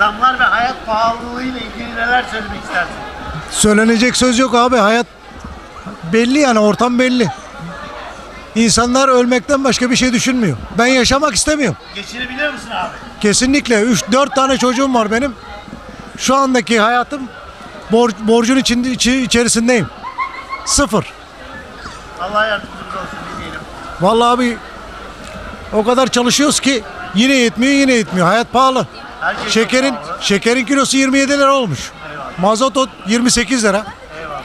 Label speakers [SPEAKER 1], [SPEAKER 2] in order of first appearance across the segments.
[SPEAKER 1] zamlar ve hayat pahalılığıyla ilgili neler söylemek istersin?
[SPEAKER 2] Söylenecek söz yok abi. Hayat belli yani ortam belli. İnsanlar ölmekten başka bir şey düşünmüyor. Ben yaşamak istemiyorum.
[SPEAKER 1] Geçinebiliyor musun abi?
[SPEAKER 2] Kesinlikle 3-4 tane çocuğum var benim. Şu andaki hayatım bor- borcun içinde içi, içerisindeyim. Sıfır.
[SPEAKER 1] Allah yardımcımız olsun diyelim.
[SPEAKER 2] Vallahi abi o kadar çalışıyoruz ki yine yetmiyor yine yetmiyor. Hayat pahalı.
[SPEAKER 1] Her çok
[SPEAKER 2] Şekerin
[SPEAKER 1] pahalı.
[SPEAKER 2] şekerin kilosu 27 lira olmuş. Mazot o 28 lira.
[SPEAKER 1] Eyvallah.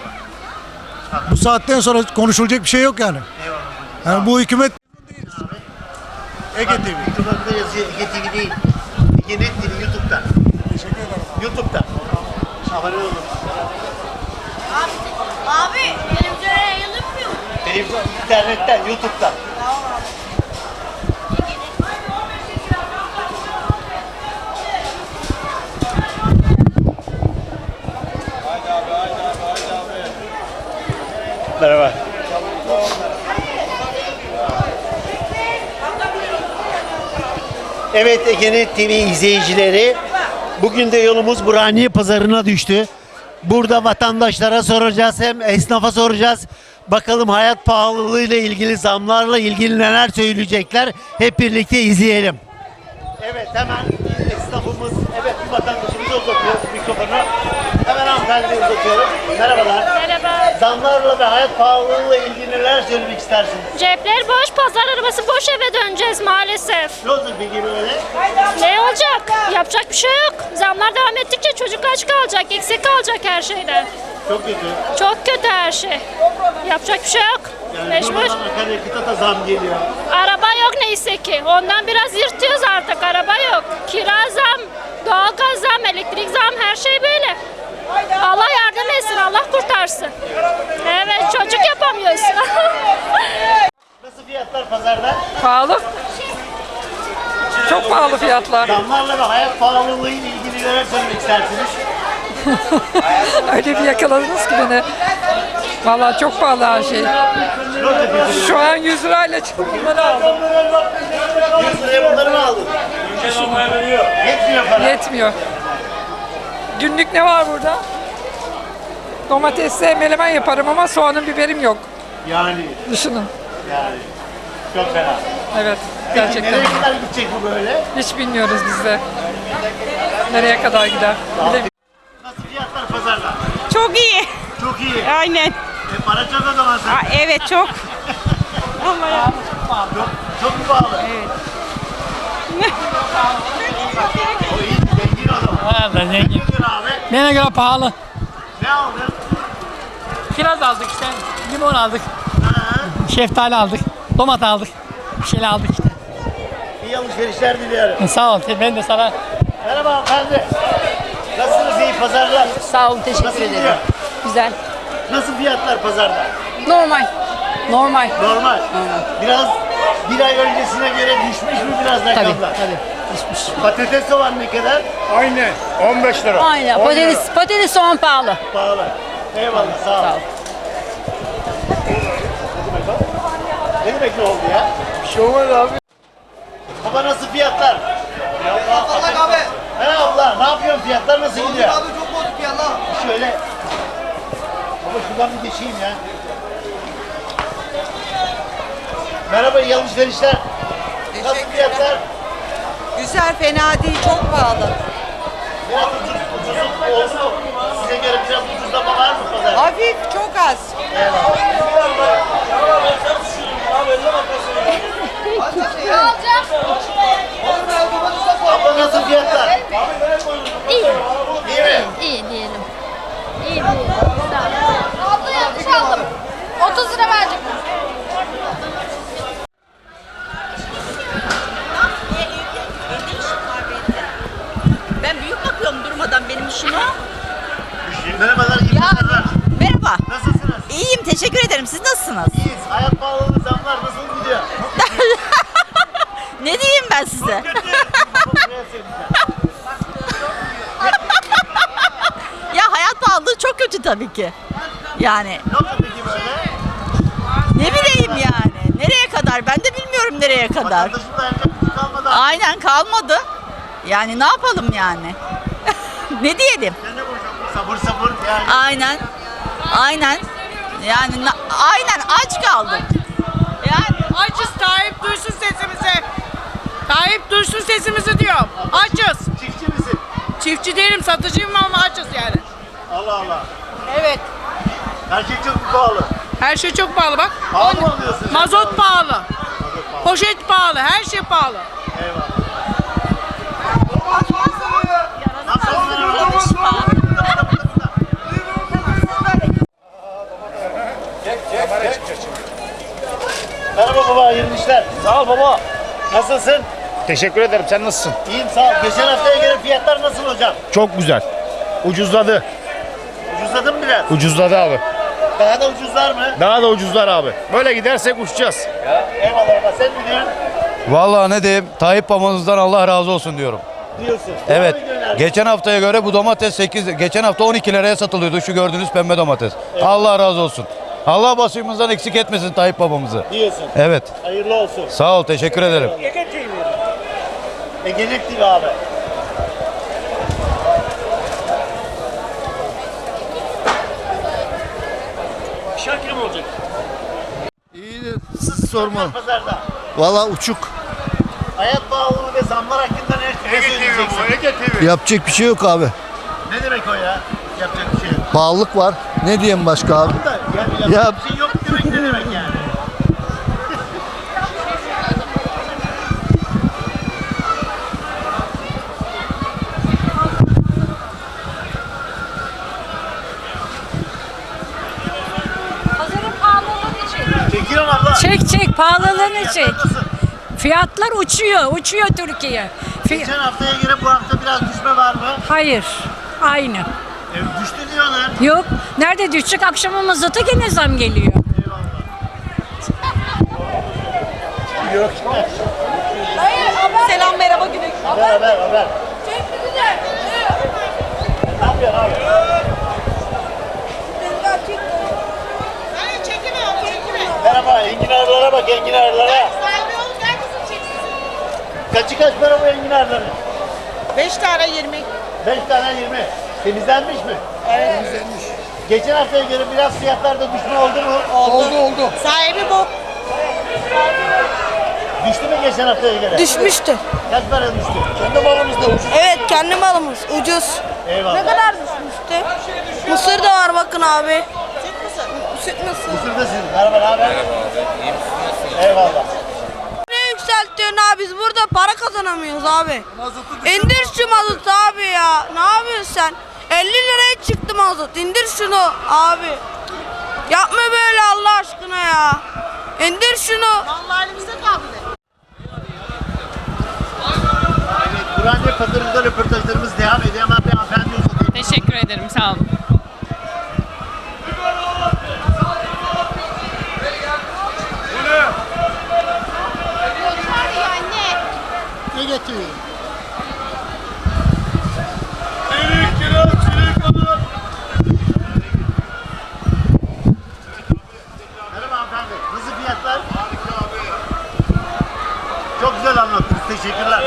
[SPEAKER 2] Bu saatten sonra konuşulacak bir şey yok yani.
[SPEAKER 1] Eyvallah.
[SPEAKER 2] Yani bu hükümet Ege TV.
[SPEAKER 1] Yazıyor Ege TV değil. Ege Net TV YouTube'da.
[SPEAKER 2] Teşekkür ederim.
[SPEAKER 1] YouTube'da. Abone olun.
[SPEAKER 3] Abi televizyona yayılmıyor mu?
[SPEAKER 1] Benim internetten, YouTube'da. Merhaba. Evet Egenet TV izleyicileri. Bugün de yolumuz Burhaniye Pazarı'na düştü. Burada vatandaşlara soracağız hem esnafa soracağız. Bakalım hayat pahalılığıyla ilgili zamlarla ilgili neler söyleyecekler. Hep birlikte izleyelim. Evet hemen esnafımız, evet bir vatandaşımıza uzatıyoruz mikrofonu. Hemen hanımefendiye uzatıyorum. Merhabalar.
[SPEAKER 4] Merhaba.
[SPEAKER 1] Zamlarla ve hayat pahalılığıyla ilgili neler söylemek istersiniz?
[SPEAKER 4] Cepler boş, pazar arabası boş eve döneceğiz maalesef.
[SPEAKER 1] Ne olur peki böyle?
[SPEAKER 4] Ne olacak? Yapacak bir şey yok. Zamlar devam ettikçe çocuk aç kalacak, eksik kalacak her şeyde.
[SPEAKER 1] Çok kötü.
[SPEAKER 4] Çok kötü her şey. Yapacak bir şey yok.
[SPEAKER 1] Yani
[SPEAKER 4] Mecbur.
[SPEAKER 1] durmadan akaryakıta da zam geliyor.
[SPEAKER 4] Araba yok neyse ki. Ondan biraz yırtıyoruz artık. Araba yok. Kira zam, doğalgaz zam, elektrik zam her şey böyle. Allah yardım etsin, Allah kurtarsın. Evet, çocuk yapamıyoruz.
[SPEAKER 1] Nasıl fiyatlar pazarda?
[SPEAKER 5] Pahalı. Çok pahalı fiyatlar.
[SPEAKER 1] Zamlarla ve hayat pahalılığı ile ilgili neler söylemek istersiniz?
[SPEAKER 5] Öyle bir yakaladınız ki beni. Vallahi çok pahalı her şey. Şu an 100 lirayla çıktım bunları aldım.
[SPEAKER 1] 100 liraya bunları mı aldın? Yetmiyor para.
[SPEAKER 5] Yetmiyor. Günlük ne var burada? Domatesle melemen yaparım ama soğanın biberim yok.
[SPEAKER 1] Yani,
[SPEAKER 5] Düşünün.
[SPEAKER 1] yani. Çok fena.
[SPEAKER 5] Evet.
[SPEAKER 1] Peki
[SPEAKER 5] Gerçekten.
[SPEAKER 1] nereye kadar gidecek bu böyle?
[SPEAKER 5] Hiç bilmiyoruz biz de. Nereye kadar gider? Bile
[SPEAKER 1] Nasıl fiyatlar pazarda?
[SPEAKER 6] Çok iyi.
[SPEAKER 1] Çok iyi.
[SPEAKER 6] Aynen.
[SPEAKER 1] E, para çok o zaman sen.
[SPEAKER 6] Aa, evet çok. Ama
[SPEAKER 7] ben zengin. Nene göre pahalı.
[SPEAKER 1] Ne aldın?
[SPEAKER 7] Kiraz aldık işte, limon aldık,
[SPEAKER 1] Ha,
[SPEAKER 7] şeftali aldık, domat aldık. Bir şeyler aldık işte.
[SPEAKER 1] iyi alışverişler diliyorum.
[SPEAKER 7] E, Sağ ol, ben de sana
[SPEAKER 1] Merhaba hanımefendi. Nasılsınız iyi pazarlar?
[SPEAKER 8] Sağ olun, teşekkür
[SPEAKER 1] Nasıl
[SPEAKER 8] ederim.
[SPEAKER 1] gidiyor?
[SPEAKER 8] Güzel.
[SPEAKER 1] Nasıl fiyatlar pazarda?
[SPEAKER 8] Normal. Normal.
[SPEAKER 1] Normal. Biraz bir ay öncesine göre düşmüş mü biraz
[SPEAKER 8] Tabii,
[SPEAKER 1] rakamlar?
[SPEAKER 8] tabii. Düşmüş.
[SPEAKER 1] Patates soğan ne kadar?
[SPEAKER 9] Aynı 15 lira.
[SPEAKER 8] Aynen.
[SPEAKER 9] 10 lira.
[SPEAKER 8] Patates, patates soğan pahalı.
[SPEAKER 1] Pahalı. Eyvallah sağ ol.
[SPEAKER 8] Sağ ol.
[SPEAKER 1] Ne demek ne oldu ya?
[SPEAKER 9] Bir şey olmaz abi.
[SPEAKER 1] Baba nasıl fiyatlar? Allah abi. He abla ne yapıyorsun fiyatlar nasıl gidiyor? Abi çok bozuk ya Allah. Şöyle. Baba şuradan bir geçeyim ya. Merhaba iyi alışverişler. Nasıl fiyatlar?
[SPEAKER 6] Güzel fena değil çok pahalı.
[SPEAKER 1] Biraz ucuz, ucuz oldu mu? Size göre biraz ucuzlama var mı pazar?
[SPEAKER 6] Hafif çok az.
[SPEAKER 1] Abla nasıl fiyatlar?
[SPEAKER 4] İyi,
[SPEAKER 1] İyi mi?
[SPEAKER 4] iyi diyelim. İyi diyelim. Sağ ol. Abla yanlış aldım. 30 lira verecek.
[SPEAKER 6] Ben büyük bakıyorum durmadan benim işim o.
[SPEAKER 1] Merhabalar iyi pazarlar.
[SPEAKER 6] Merhaba.
[SPEAKER 1] Nasılsınız?
[SPEAKER 6] İyiyim teşekkür ederim. Siz nasılsınız?
[SPEAKER 1] İyiyiz. Hayat pahalılığı zamlar nasıl gidiyor?
[SPEAKER 6] ne diyeyim ben size? Ya hayat pahalılığı çok kötü tabii ki. Yani
[SPEAKER 1] Ne oldu peki böyle?
[SPEAKER 6] ne bileyim yani. Nereye kadar? Ben de bilmiyorum nereye kadar.
[SPEAKER 1] Vatandaşın kalmadı.
[SPEAKER 6] Aynen kalmadı. Yani ne yapalım yani? ne diyelim?
[SPEAKER 1] Sen. Sabır sabır yani.
[SPEAKER 6] Aynen. Aynen. Yani aynen aç kaldım. Yani
[SPEAKER 10] Açız Tayyip duysun sesimizi. Tayyip duysun sesimizi diyorum. Açız.
[SPEAKER 1] Çiftçi misin?
[SPEAKER 10] Çiftçi değilim satıcıyım ama açız yani.
[SPEAKER 1] Allah Allah.
[SPEAKER 10] Evet.
[SPEAKER 1] Her şey çok pahalı?
[SPEAKER 10] Her şey çok pahalı bak.
[SPEAKER 1] Pahalı mı alıyorsun?
[SPEAKER 10] Mazot pahalı. Poşet pahalı. Her şey pahalı.
[SPEAKER 1] Eyvallah. Nasıl Merhaba baba, hayırlı işler.
[SPEAKER 9] Sağ ol baba.
[SPEAKER 1] Nasılsın?
[SPEAKER 9] Teşekkür ederim. Sen nasılsın?
[SPEAKER 1] İyiyim sağ ol. Geçen haftaya göre fiyatlar nasıl hocam?
[SPEAKER 9] Çok güzel. Ucuzladı.
[SPEAKER 1] Ucuzladı mı biraz?
[SPEAKER 9] Ucuzladı abi.
[SPEAKER 1] Daha da ucuzlar mı?
[SPEAKER 9] Daha da ucuzlar abi. Böyle gidersek uçacağız.
[SPEAKER 1] Eyvallah baba. Sen mi diyorsun?
[SPEAKER 11] Vallahi ne diyeyim Tayyip babanızdan Allah razı olsun diyorum.
[SPEAKER 1] Diyorsun.
[SPEAKER 11] Evet. Geçen haftaya göre bu domates 8 geçen hafta 12 liraya satılıyordu şu gördüğünüz pembe domates. Allah razı olsun. Allah başımızdan eksik etmesin Tayyip babamızı.
[SPEAKER 1] Diyorsun.
[SPEAKER 11] Evet.
[SPEAKER 1] Hayırlı olsun.
[SPEAKER 11] Sağ ol teşekkür ederim.
[SPEAKER 1] Egenek TV abi. Şakir mi olacak?
[SPEAKER 12] İyidir. Siz sorma.
[SPEAKER 1] Pazarda.
[SPEAKER 12] Valla uçuk.
[SPEAKER 1] Hayat pahalılığı ve zamlar hakkında ne, söyleyeceksin?
[SPEAKER 9] Ege TV.
[SPEAKER 12] Yapacak bir şey yok abi.
[SPEAKER 1] Ne demek o ya? Yapacak bir şey yok.
[SPEAKER 12] Pahalılık var. Ne diyeyim başka abi?
[SPEAKER 1] Da, yani
[SPEAKER 12] Ya-
[SPEAKER 1] bir şey yok demek ne demek yani?
[SPEAKER 13] Çek. Çek çek pahalılığını çek.
[SPEAKER 1] Fiyatlar
[SPEAKER 13] uçuyor, uçuyor Türkiye.
[SPEAKER 1] Geçen haftaya göre bu hafta biraz düşme var mı?
[SPEAKER 13] Hayır, aynı.
[SPEAKER 1] E, düştü diyorlar.
[SPEAKER 13] Yok, nerede düşecek akşama mazota gene zam geliyor.
[SPEAKER 1] Yok.
[SPEAKER 6] selam merhaba güle.
[SPEAKER 1] Haber haber haber. Ne yapıyorsun abi? Merhaba enginarlara bak enginarlara. Kaçı kaç para bu enginarların?
[SPEAKER 10] 5 tane 20.
[SPEAKER 1] 5 tane 20. Temizlenmiş mi? Evet temizlenmiş. Geçen haftaya göre biraz fiyatlarda düşme oldu mu?
[SPEAKER 10] Oldu oldu. Sahibi bu.
[SPEAKER 1] Düştü mü geçen haftaya göre?
[SPEAKER 14] Düşmüştü.
[SPEAKER 1] Kaç para düştü? Kendi malımız da ucuz.
[SPEAKER 14] Evet kendi malımız ucuz.
[SPEAKER 1] Eyvallah.
[SPEAKER 14] Ne kadar düşmüştü? Mısır da var bakın abi. Süt mısır.
[SPEAKER 1] Mısır'dasın. Merhaba ne haber? Eyvallah.
[SPEAKER 14] Ne yükseltiyorsun abi biz burada para kazanamıyoruz abi. İndir şu mazotu abi ya. Ne yapıyorsun sen? 50 liraya çıktı mazot. İndir şunu abi. Yapma böyle Allah aşkına ya. İndir şunu.
[SPEAKER 10] Vallahi elimizde kaldı.
[SPEAKER 1] Evet, Burhaniye Pazarı'nda röportajlarımız devam ediyor ama bir hanımefendi uzatayım.
[SPEAKER 8] Teşekkür ederim sağ olun.
[SPEAKER 1] Ne getiriyor? Merhaba hanımefendi. Nasıl fiyatlar? Harika abi. Çok güzel anlattınız. Teşekkürler.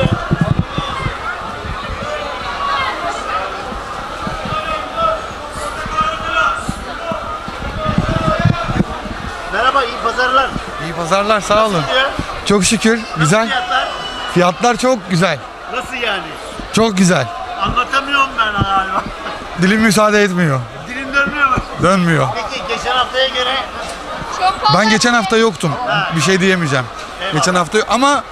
[SPEAKER 1] Merhaba, iyi pazarlar.
[SPEAKER 11] İyi pazarlar sağ olun. Çok şükür
[SPEAKER 1] Nasıl fiyatlar?
[SPEAKER 11] Fiyatlar çok güzel.
[SPEAKER 1] Nasıl yani?
[SPEAKER 11] Çok güzel.
[SPEAKER 1] Anlatamıyorum ben galiba.
[SPEAKER 11] Dilim müsaade etmiyor.
[SPEAKER 1] Dilin dönmüyor mu?
[SPEAKER 11] Dönmüyor.
[SPEAKER 1] Peki geçen haftaya göre
[SPEAKER 11] Ben geçen hafta yoktum. Bir şey diyemeyeceğim. Geçen hafta ama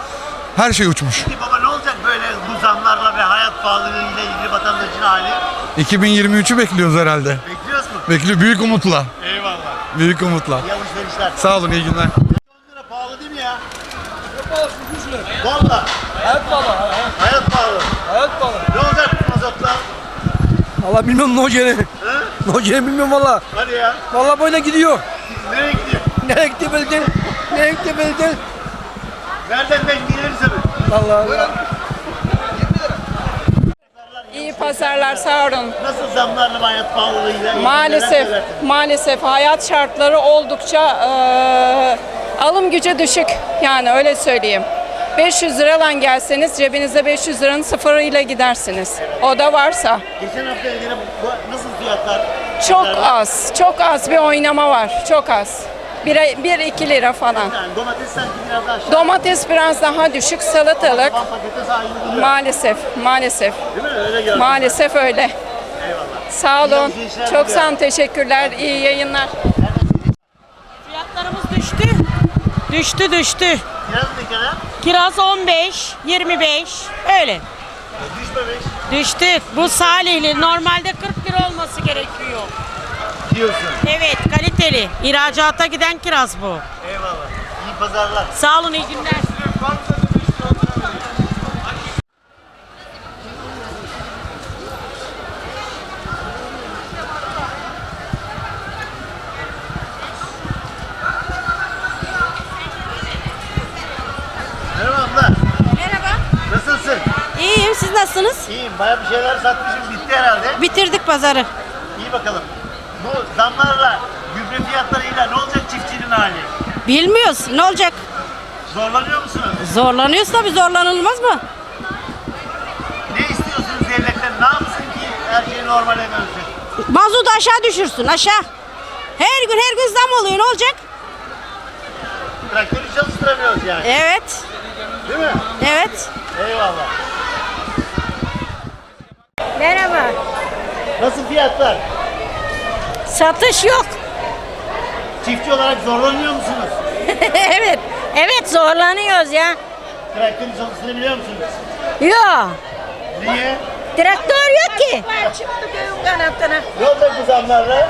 [SPEAKER 11] her şey uçmuş.
[SPEAKER 1] Peki baba ne olacak böyle bu zamlarla ve hayat pahalılığıyla ilgili vatandaşın hali?
[SPEAKER 11] 2023'ü bekliyoruz herhalde.
[SPEAKER 1] Bekliyoruz mu?
[SPEAKER 11] Bekliyor büyük umutla.
[SPEAKER 1] Eyvallah.
[SPEAKER 11] Büyük umutla.
[SPEAKER 1] İyi alışverişler.
[SPEAKER 11] Sağ olun iyi günler.
[SPEAKER 1] 10 lira pahalı değil mi ya? Valla. Hayat pahalı. Hayat pahalı. Hayat pahalı. Ne olacak bu mazotla?
[SPEAKER 15] Valla bilmiyorum ne olacağını. Ne olacağını bilmiyorum valla.
[SPEAKER 1] Hadi ya.
[SPEAKER 15] Valla böyle gidiyor.
[SPEAKER 1] Nereye gidiyor?
[SPEAKER 15] Nereye gitti belki? Nereye gitti belki?
[SPEAKER 1] Nereden denk
[SPEAKER 15] Valla.
[SPEAKER 8] İyi pazarlar sağ olun.
[SPEAKER 1] Nasıl zamlarla hayat pahalılığıyla ilgili
[SPEAKER 8] Maalesef
[SPEAKER 1] söylersiniz?
[SPEAKER 8] maalesef hayat şartları oldukça eee, alım gücü düşük yani öyle söyleyeyim. 500 liradan gelseniz cebinizde 500 liranın sıfırıyla gidersiniz. O da varsa.
[SPEAKER 1] Geçen haftaya göre bu- nasıl fiyatlar?
[SPEAKER 8] Çok az, çok az bir oynama var. Çok az. 1-2 lira falan.
[SPEAKER 1] Yani domates sanki biraz daha aşağı.
[SPEAKER 8] Domates biraz daha düşük, salatalık
[SPEAKER 1] pakete
[SPEAKER 8] maalesef, maalesef.
[SPEAKER 1] Değil mi? Öyle gördüm.
[SPEAKER 8] Maalesef öyle.
[SPEAKER 1] Eyvallah.
[SPEAKER 8] Sağ olun.
[SPEAKER 1] İyi işler
[SPEAKER 8] Çok sağ olun. Teşekkürler. İyi yayınlar.
[SPEAKER 16] Fiyatlarımız düştü. Düştü düştü.
[SPEAKER 1] Biraz ne kadar?
[SPEAKER 16] Kiraz 15, 25 öyle.
[SPEAKER 1] Düşmemiş
[SPEAKER 16] Düştü. Bu Salihli normalde 40 lira olması gerekiyor.
[SPEAKER 1] Diyorsun.
[SPEAKER 16] Evet kaliteli. İhracata giden kiraz bu.
[SPEAKER 1] Eyvallah. İyi pazarlar.
[SPEAKER 16] Sağ olun iyi günler.
[SPEAKER 1] Merhaba abla.
[SPEAKER 3] Merhaba.
[SPEAKER 1] Nasılsın?
[SPEAKER 3] İyiyim siz nasılsınız?
[SPEAKER 1] İyiyim. Baya bir şeyler satmışım. Bitti herhalde.
[SPEAKER 3] Bitirdik pazarı.
[SPEAKER 1] İyi bakalım. Bu zamlarla, gübre fiyatlarıyla ne olacak çiftçinin hali?
[SPEAKER 3] Bilmiyoruz ne olacak?
[SPEAKER 1] Zorlanıyor musunuz?
[SPEAKER 3] Zorlanıyoruz tabii zorlanılmaz mı?
[SPEAKER 1] Ne istiyorsunuz devletten? Ne yapsın ki her şey normale dönsün?
[SPEAKER 3] Mazot aşağı düşürsün aşağı. Her gün her gün zam oluyor ne olacak?
[SPEAKER 1] Traktörü çalıştıramıyoruz yani.
[SPEAKER 3] Evet.
[SPEAKER 1] Değil mi?
[SPEAKER 3] Evet.
[SPEAKER 1] Eyvallah.
[SPEAKER 3] Merhaba.
[SPEAKER 1] Nasıl fiyatlar?
[SPEAKER 3] Satış yok.
[SPEAKER 1] Çiftçi olarak zorlanıyor musunuz?
[SPEAKER 3] evet. Evet zorlanıyoruz ya.
[SPEAKER 1] Traktörü çalıştırabiliyor musunuz?
[SPEAKER 3] Yok.
[SPEAKER 1] Niye?
[SPEAKER 3] Traktör yok ki.
[SPEAKER 1] Ne olacak bu zamlarla?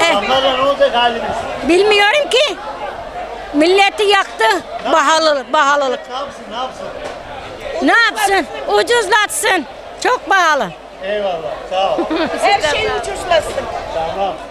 [SPEAKER 3] Eh,
[SPEAKER 1] Zamlarla ne olacak halimiz?
[SPEAKER 3] bilmiyorum ki. Milleti yaktı. Pahalı, pahalılık.
[SPEAKER 1] Ne yapsın, ne yapsın?
[SPEAKER 3] Ne yapsın? Ucuzlatsın. Çok pahalı.
[SPEAKER 1] Eyvallah, sağ ol.
[SPEAKER 3] Her şey ucuzlasın.
[SPEAKER 1] 长了